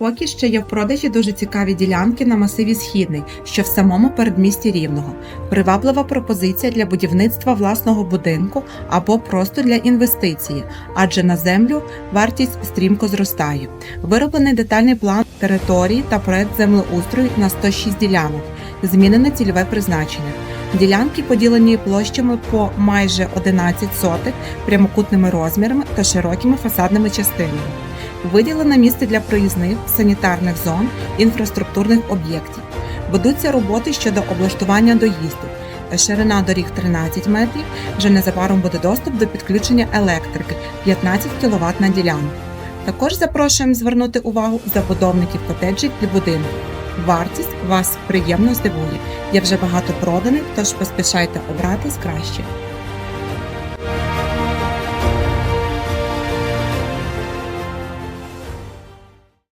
Поки ще є в продажі дуже цікаві ділянки на масиві Східний, що в самому передмісті Рівного. Приваблива пропозиція для будівництва власного будинку або просто для інвестиції, адже на землю вартість стрімко зростає. Вироблений детальний план території та проект землеустрою на 106 ділянок. Змінене цільове призначення. Ділянки поділені площами по майже 11 сотих, прямокутними розмірами та широкими фасадними частинами. Виділено місце для проїзних, санітарних зон, інфраструктурних об'єктів. Ведуться роботи щодо облаштування доїзду. Ширина доріг 13 метрів. Вже незабаром буде доступ до підключення електрики 15 кВт на ділянку. Також запрошуємо звернути увагу забудовників котеджів і будинку. Вартість вас приємно здивує. Є вже багато проданих, тож поспішайте обрати з кращих.